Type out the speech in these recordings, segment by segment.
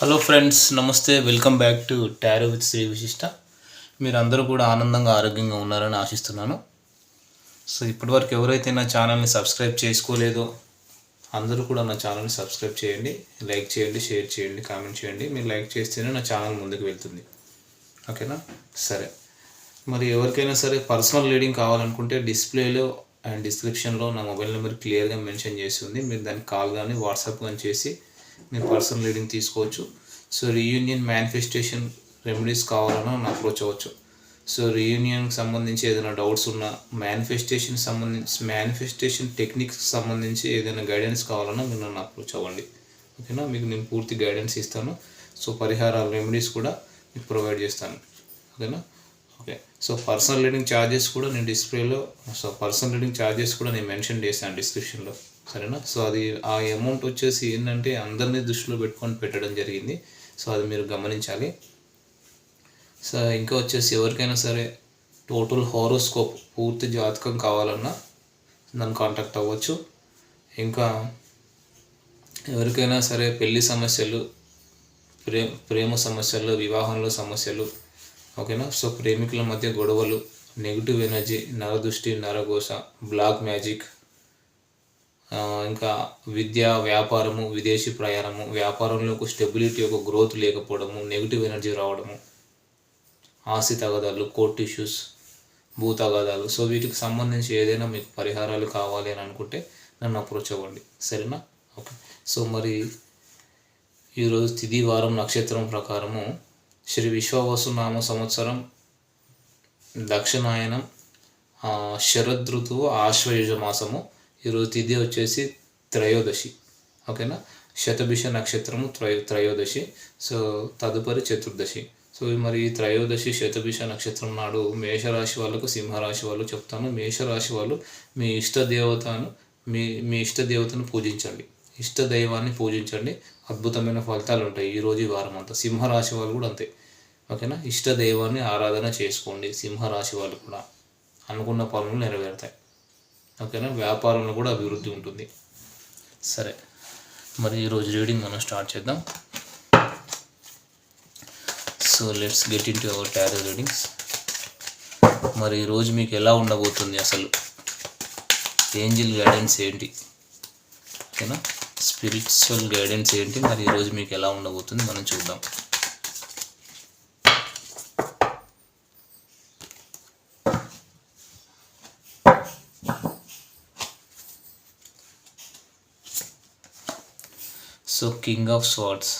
Hello friends నమస్తే. Welcome back to tarot with Shri Vishishta మీరు అందరూ కూడా ఆనందంగా ఆరోగ్యంగా ఉన్నారని ఆశిస్తున్నాను. సో ఇప్పటివరకు ఎవరైతే నా ఛానల్ని సబ్స్క్రైబ్ చేసుకోలేదో అందరూ కూడా నా ఛానల్ని సబ్స్క్రైబ్ చేయండి లైక్ చేయండి షేర్ చేయండి కామెంట్ చేయండి. మీరు లైక్ చేస్తేనే నా ఛానల్ ముందుకు వెళ్తుంది. ఓకేనా సరే. మరి ఎవరికైనా సరే పర్సనల్ రీడింగ్ కావాలనుకుంటే డిస్ప్లేలో అండ్ డిస్క్రిప్షన్లో నా మొబైల్ నెంబర్ క్లియర్గా మెన్షన్ చేసి ఉంది. మీరు దానికి కాల్ కానీ వాట్సాప్ కానీ చేసి మీరు పర్సనల్ రీడింగ్ తీసుకోవచ్చు. సో రీయూనియన్ మేనిఫెస్టేషన్ రెమెడీస్ కావాలన్నా నాకు అప్రోచ్ అవ్వచ్చు. సో రీయూనియన్కి సంబంధించి ఏదైనా డౌట్స్ ఉన్నా మేనిఫెస్టేషన్ సంబంధించి మేనిఫెస్టేషన్ టెక్నిక్స్ సంబంధించి ఏదైనా గైడెన్స్ కావాలన్నా మీరు నన్ను అప్రోచ్ అవ్వండి. ఓకేనా? మీకు నేను పూర్తి గైడెన్స్ ఇస్తాను. సో పరిహారాల రెమెడీస్ కూడా మీకు ప్రొవైడ్ చేస్తాను. ఓకేనా? Okay. So personal reading charges కూడా నేను డిస్ప్లేలో సో పర్సనల్ రీడింగ్ ఛార్జెస్ కూడా నేను మెన్షన్ చేశాను డిస్క్రిప్షన్లో. సరేనా? సో అది ఆ అమౌంట్ వచ్చేసి ఏంటంటే అందరినీ దృష్టిలో పెట్టుకొని పెట్టడం జరిగింది. సో అది మీరు గమనించాలి. సో ఇంకా వచ్చేసి ఎవరికైనా సరే టోటల్ హారోస్కోప్ పూర్తి జాతకం కావాలన్నా నన్ను కాంటాక్ట్ అవ్వచ్చు. ఇంకా ఎవరికైనా సరే పెళ్ళి సమస్యలు ప్రే ప్రేమ సమస్యలు వివాహంలో సమస్యలు ఓకేనా? సో ప్రేమికుల మధ్య గొడవలు నెగిటివ్ ఎనర్జీ నరదృష్టి నరఘోష బ్లాక్ మ్యాజిక్ ఇంకా విద్య వ్యాపారము విదేశీ ప్రయాణము వ్యాపారంలో ఒక స్టెబిలిటీ ఒక గ్రోత్ లేకపోవడము నెగిటివ్ ఎనర్జీ రావడము ఆస్తి తగదాలు కోర్ట్ ఇష్యూస్ భూ తగాదాలు. సో వీటికి సంబంధించి ఏదైనా మీకు పరిహారాలు కావాలి అని అనుకుంటే నన్ను అప్రోచ్ అవ్వండి. సరేనా? ఓకే సో మరి ఈరోజు తిది వారం నక్షత్రం ప్రకారము శ్రీ విశ్వవసు నామ సంవత్సరం దక్షిణాయనం శరదృతువు ఆశ్వయుజ మాసము ఈరోజు తిథి వచ్చేసి త్రయోదశి. ఓకేనా? శతభిష నక్షత్రము త్రయో త్రయోదశి. సో తదుపరి చతుర్దశి. సో మరి ఈ త్రయోదశి శతభిష నక్షత్రం నాడు మేషరాశి వాళ్ళకు సింహరాశి వాళ్ళు చెప్తాను. మేషరాశి వాళ్ళు మీ ఇష్ట దేవతను మీ మీ ఇష్ట దేవతను పూజించండి. ఇష్ట దైవాన్ని పూజించండి. అద్భుతమైన ఫలితాలు ఉంటాయి ఈ రోజు ఈ వారం అంతా. సింహరాశి వాళ్ళు కూడా అంతే. ఓకేనా? ఇష్ట దైవాన్ని ఆరాధన చేసుకోండి సింహరాశి వాళ్ళు కూడా. అనుకున్న పనులు నెరవేరుతాయి. ఓకేనా? వ్యాపారంలో కూడా అభివృద్ధి ఉంటుంది. సరే. మరి ఈరోజు రీడింగ్ మనం స్టార్ట్ చేద్దాం. So let's get into our tarot readings మరి ఈరోజు మీకు ఎలా ఉండబోతుంది అసలు? ఏంజిల్ గైడెన్స్ ఏంటి? ఓకేనా? స్పిరిచువల్ గైడెన్స్ ఏంటి? మరి ఈరోజు మీకు ఎలా ఉండబోతుంది? మనం చూద్దాం. So king of swords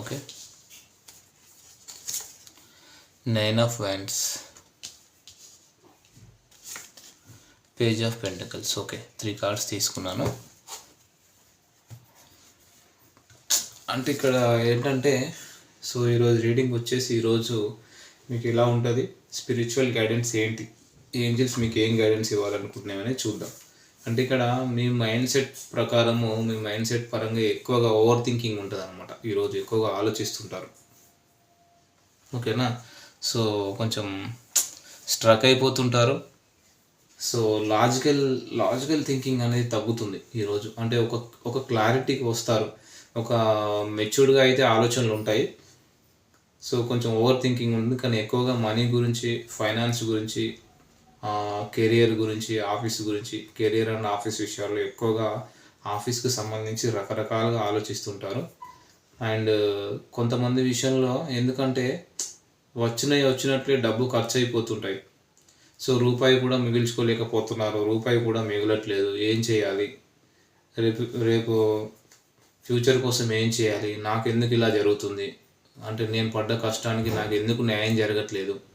okay nine of wands page of pentacles okay three cards తీసుకున్నాను. అంటే ఇక్కడ ఏంటంటే సో ఈరోజు రీడింగ్ వచ్చేసి ఈరోజు మీకు ఎలా ఉంటుంది? స్పిరిచువల్ గైడెన్స్ ఏంటి? ఏంజిల్స్ మీకు ఏం గైడెన్స్ ఇవ్వాలనుకుంటున్నామని చూద్దాం. అంటే ఇక్కడ మీ మైండ్ సెట్ ప్రకారము మీ మైండ్ సెట్ పరంగా ఎక్కువగా ఓవర్ థింకింగ్ ఉంటుంది అనమాట ఈరోజు ఎక్కువగా ఆలోచిస్తుంటారు. ఓకేనా? సో కొంచెం స్ట్రక్ అయిపోతుంటారు. సో లాజికల్ లాజికల్ థింకింగ్ అనేది తగ్గుతుంది ఈరోజు అంటే ఒక ఒక క్లారిటీకి వస్తారు. ఒక మెచ్యూర్డ్గా అయితే ఆలోచనలు ఉంటాయి. సో కొంచెం ఓవర్ థింకింగ్ ఉంది. కానీ ఎక్కువగా మనీ గురించి ఫైనాన్స్ గురించి కెరియర్ గురించి ఆఫీస్ గురించి కెరియర్ అండ్ ఆఫీస్ విషయాల్లో ఎక్కువగా ఆఫీస్కి సంబంధించి రకరకాలుగా ఆలోచిస్తుంటారు. అండ్ కొంతమంది విషయంలో ఎందుకంటే వచ్చినవి వచ్చినట్లే డబ్బు ఖర్చు అయిపోతుంటాయి సో రూపాయి కూడా మిగిల్చుకోలేకపోతున్నారు రూపాయి కూడా మిగలట్లేదు ఏం చేయాలి? రేపు రేపు ఫ్యూచర్ కోసం ఏం చేయాలి? నాకు ఎందుకు ఇలా జరుగుతుంది? అంటే నేను పడ్డ కష్టానికి నాకు ఎందుకు న్యాయం జరగట్లేదు?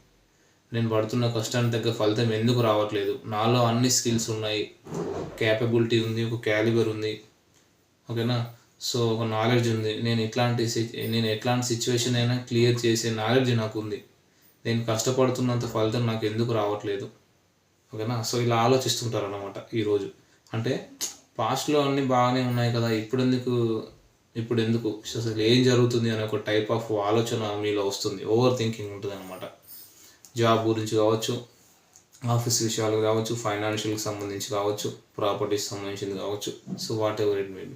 నేను పడుతున్న కష్టానికి తగ్గ ఫలితం ఎందుకు రావట్లేదు? నాలో అన్ని స్కిల్స్ ఉన్నాయి. క్యాపబిలిటీ ఉంది ఒక క్యాలిబర్ ఉంది. ఓకేనా? సో ఒక నాలెడ్జ్ ఉంది. నేను ఎట్లాంటి సి- నేను ఎట్లాంటి సిచ్యువేషన్ అయినా క్లియర్ చేసే నాలెడ్జ్ నాకు ఉంది నేను కష్టపడుతున్నంత ఫలితం నాకు ఎందుకు రావట్లేదు? ఓకేనా? సో ఇలా ఆలోచిస్తుంటారు అనమాట ఈరోజు. అంటే పాస్ట్లో అన్నీ బాగానే ఉన్నాయి కదా ఇప్పుడు ఎందుకు ఇప్పుడు ఎందుకు అసలు ఏం జరుగుతుంది అనే ఒక టైప్ ఆఫ్ ఆలోచన మీలో వస్తుంది. ఓవర్ థింకింగ్ ఉంటుంది అనమాట జాబ్ గురించి కావచ్చు ఆఫీస్ విషయాలు కావచ్చు ఫైనాన్షియల్కి సంబంధించి కావచ్చు ప్రాపర్టీస్ సంబంధించింది కావచ్చు. So whatever it maybe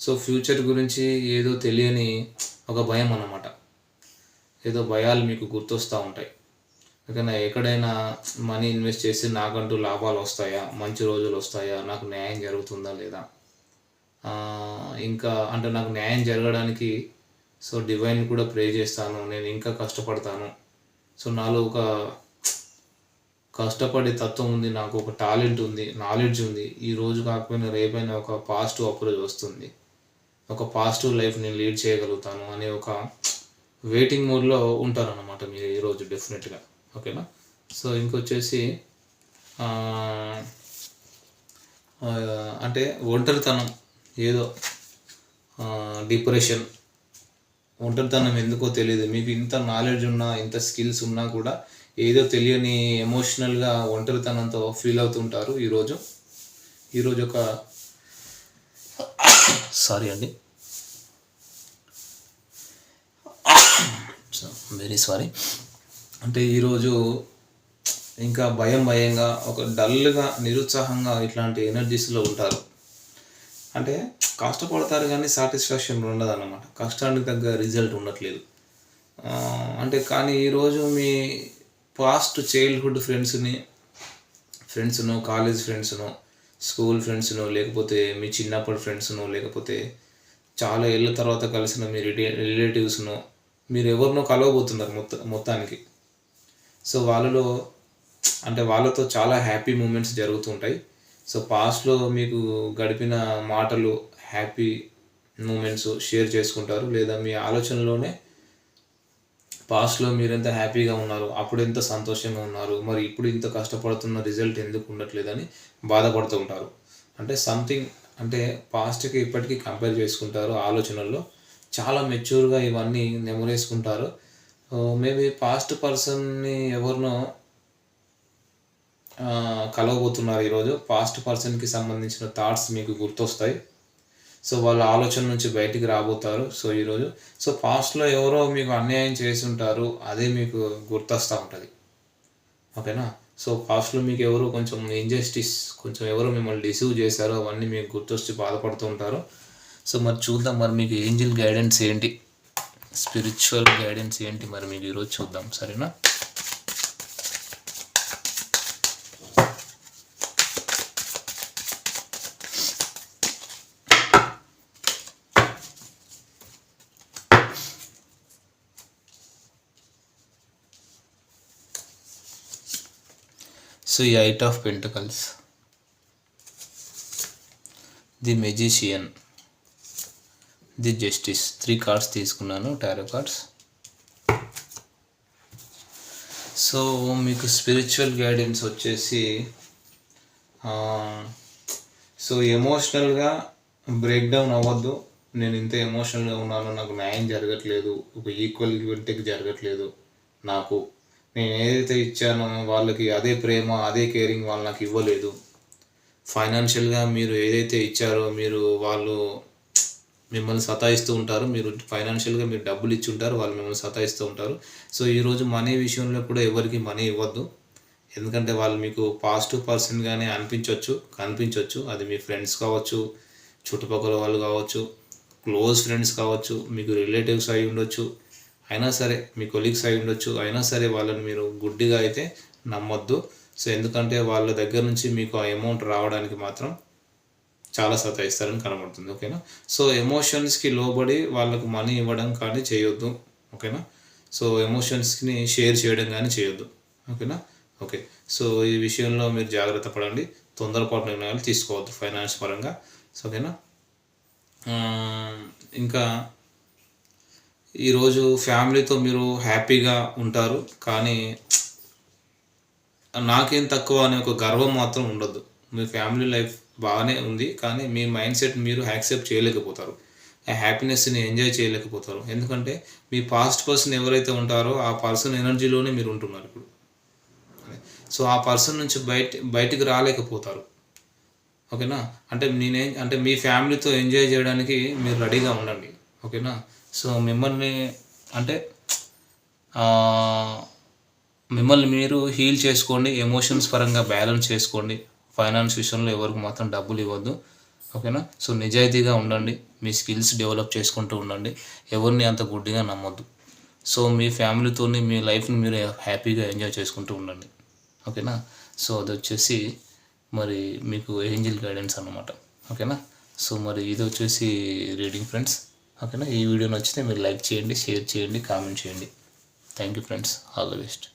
so future గురించి ఏదో తెలియని ఒక భయం అన్నమాట. ఏదో భయాలు మీకు గుర్తొస్తూ ఉంటాయి. ఓకేనా ఎక్కడైనా మనీ ఇన్వెస్ట్ చేసి నాకంటూ లాభాలు వస్తాయా? మంచి రోజులు వస్తాయా? నాకు న్యాయం జరుగుతుందా లేదా? ఇంకా అంటే నాకు న్యాయం జరగడానికి సో డివైన్ కూడా ప్రే చేస్తాను. నేను ఇంకా కష్టపడతాను. సో నాలో ఒక కష్టపడే తత్వం ఉంది నాకు ఒక టాలెంట్ ఉంది నాలెడ్జ్ ఉంది. ఈ రోజు కాకపోయినా రేపైనా ఒక పాజిటివ్ అప్రోచ్ వస్తుంది. ఒక పాజిటివ్ లైఫ్ నేను లీడ్ చేయగలుగుతాను అనే ఒక వెయిటింగ్ మోడ్లో ఉంటారన్నమాట మీరు ఈరోజు డెఫినెట్గా. ఓకేనా? సో ఇంకొచ్చేసి అంటే ఒంటరితనం ఏదో డిప్రెషన్ ఒంటరితనం ఎందుకో తెలియదు మీకు ఇంత నాలెడ్జ్ ఉన్నా ఇంత స్కిల్స్ ఉన్నా కూడా ఏదో తెలియని ఎమోషనల్గా ఒంటరితనంతో ఫీల్ అవుతుంటారు ఈరోజు. ఈరోజు ఒక సారీ అండి. వెరీ సారీ అంటే ఈరోజు ఇంకా భయం భయంగా ఒక డల్గా నిరుత్సాహంగా ఇట్లాంటి ఎనర్జీస్లో ఉంటారు. అంటే కష్టపడతారు కానీ సాటిస్ఫాక్షన్ ఉండదు అన్నమాట కష్టానికి తగ్గ రిజల్ట్ ఉండట్లేదు. అంటే కానీ ఈరోజు మీ పాస్ట్ చైల్డ్హుడ్ ఫ్రెండ్స్ని ఫ్రెండ్స్ను కాలేజ్ ఫ్రెండ్స్ను స్కూల్ ఫ్రెండ్స్ను లేకపోతే మీ చిన్నప్పటి ఫ్రెండ్స్ను లేకపోతే చాలా ఏళ్ళ తర్వాత కలిసిన మీ రిలే రిలేటివ్స్ను మీరు ఎవరినో కలవబోతున్నారు మొత్త మొత్తానికి. సో వాళ్ళలో అంటే వాళ్ళతో చాలా హ్యాపీ మూమెంట్స్ జరుగుతుంటాయి సో పాస్ట్లో మీకు గడిపిన మాటలు హ్యాపీ మూమెంట్స్ షేర్ చేసుకుంటారు. లేదా మీ ఆలోచనలోనే పాస్ట్లో మీరు ఎంత హ్యాపీగా ఉన్నారు అప్పుడు ఎంత సంతోషంగా ఉన్నారు మరి ఇప్పుడు ఇంత కష్టపడుతున్న రిజల్ట్ ఎందుకు ఉండట్లేదని బాధపడుతూ ఉంటారు. అంటే సంథింగ్ అంటే పాస్ట్కి ఇప్పటికీ కంపేర్ చేసుకుంటారు ఆలోచనల్లో. చాలా మెచ్యూర్గా ఇవన్నీ నెమరేసుకుంటారు మేబీ పాస్ట్ పర్సన్ని ఎవరినో కలవబోతున్నారు ఈరోజు. పాస్ట్ పర్సన్కి సంబంధించిన థాట్స్ మీకు గుర్తొస్తాయి. సో వాళ్ళ ఆలోచన నుంచి బయటికి రాబోతారు. సో ఈరోజు సో పాస్ట్లో ఎవరో మీకు అన్యాయం చేసి ఉంటారు అదే మీకు గుర్తొస్తూ ఉంటుంది. ఓకేనా సో పాస్ట్లో మీకు ఎవరో కొంచెం ఇంజస్టిస్ కొంచెం ఎవరో మిమ్మల్ని డిసీవ్ చేశారో అవన్నీ మీకు గుర్తొచ్చి బాధపడుతూ ఉంటారు. సో మరి చూద్దాం మరి మీకు ఏంజిల్ గైడెన్స్ ఏంటి? స్పిరిచువల్ గైడెన్స్ ఏంటి? మరి మీకు ఈరోజు చూద్దాం. సరేనా? సో ఈ eight of pentacles the magician the justice three cards తీసుకున్నాను టారో కార్డ్స్ సో మీకు స్పిరిచువల్ గైడెన్స్ వచ్చేసి సో ఎమోషనల్గా బ్రేక్ డౌన్ అవ్వద్దు. నేను ఇంత ఎమోషనల్గా ఉన్నాను నాకు న్యాయం జరగట్లేదు. ఒక ఈక్వల్ ఈవెంట్కి జరగట్లేదు. నాకు నేను ఏదైతే ఇచ్చానో వాళ్ళకి అదే ప్రేమ అదే కేరింగ్ వాళ్ళు నాకు ఇవ్వలేదు. ఫైనాన్షియల్గా మీరు ఏదైతే ఇచ్చారో మీరు వాళ్ళు మిమ్మల్ని సతాయిస్తూ ఉంటారు. మీరు ఫైనాన్షియల్గా మీరు డబ్బులు ఇచ్చి ఉంటారు. వాళ్ళు మిమ్మల్ని సతాయిస్తూ ఉంటారు. సో ఈరోజు మనీ విషయంలో కూడా ఎవరికి మనీ ఇవ్వద్దు. ఎందుకంటే వాళ్ళు మీకు పాజిటివ్ పర్సన్గానే అనిపించవచ్చు కనిపించవచ్చు అది మీ ఫ్రెండ్స్ కావచ్చు చుట్టుపక్కల వాళ్ళు కావచ్చు క్లోజ్ ఫ్రెండ్స్ కావచ్చు మీకు రిలేటివ్స్ అయి ఉండొచ్చు. అయినా సరే మీ కొలీగ్స్ అయి ఉండొచ్చు. అయినా సరే వాళ్ళని మీరు గుడ్డిగా అయితే నమ్మొద్దు. సో ఎందుకంటే వాళ్ళ దగ్గర నుంచి మీకు ఆ అమౌంట్ రావడానికి మాత్రం చాలా సతాయిస్తారని కనబడుతుంది. ఓకేనా? సో ఎమోషన్స్కి లోబడి వాళ్ళకు మనీ ఇవ్వడం కానీ చేయొద్దు. ఓకేనా? సో ఎమోషన్స్ని షేర్ చేయడం కానీ చేయొద్దు. ఓకేనా? ఓకే. సో ఈ విషయంలో మీరు జాగ్రత్త పడండి. తొందరపాటు నిర్ణయాలు తీసుకోవద్దు ఫైనాన్స్ పరంగా. సో ఓకేనా? ఇంకా ఈరోజు ఫ్యామిలీతో మీరు హ్యాపీగా ఉంటారు కానీ నాకేం తక్కువ అనే ఒక గర్వం మాత్రం ఉండదు. మీ ఫ్యామిలీ లైఫ్ బాగానే ఉంది కానీ మీ మైండ్ సెట్ మీరు యాక్సెప్ట్ చేయలేకపోతారు. ఆ హ్యాపీనెస్ని ఎంజాయ్ చేయలేకపోతారు. ఎందుకంటే మీ పాస్ట్ పర్సన్ ఎవరైతే ఉంటారో ఆ పర్సన్ ఎనర్జీలోనే మీరు ఉంటున్నారు ఇప్పుడు. సో ఆ పర్సన్ నుంచి బయట బయటికి రాలేకపోతారు. ఓకేనా? అంటే నేనే అంటే మీ ఫ్యామిలీతో ఎంజాయ్ చేయడానికి మీరు రెడీగా ఉండండి. ఓకేనా? సో మిమ్మల్ని అంటే మిమ్మల్ని మీరు హీల్ చేసుకోండి ఎమోషన్స్ పరంగా బ్యాలెన్స్ చేసుకోండి. ఫైనాన్స్ విషయంలో ఎవరికి మాత్రం డబ్బులు ఇవ్వద్దు. ఓకేనా? సో నిజాయితీగా ఉండండి మీ స్కిల్స్ డెవలప్ చేసుకుంటూ ఉండండి. ఎవరిని అంత గుడ్డిగా నమ్మొద్దు. సో మీ ఫ్యామిలీతోని మీ లైఫ్ని మీరు హ్యాపీగా ఎంజాయ్ చేసుకుంటూ ఉండండి. ఓకేనా? సో అది వచ్చేసి మరి మీకు ఏంజిల్ గైడెన్స్ అనమాట ఓకేనా? సో మరి ఇది వచ్చేసి రీడింగ్ ఫ్రెండ్స్. ఓకేనా? ఈ వీడియో నచ్చితే మీరు లైక్ చేయండి షేర్ చేయండి కామెంట్ చేయండి. Thank you friends all the best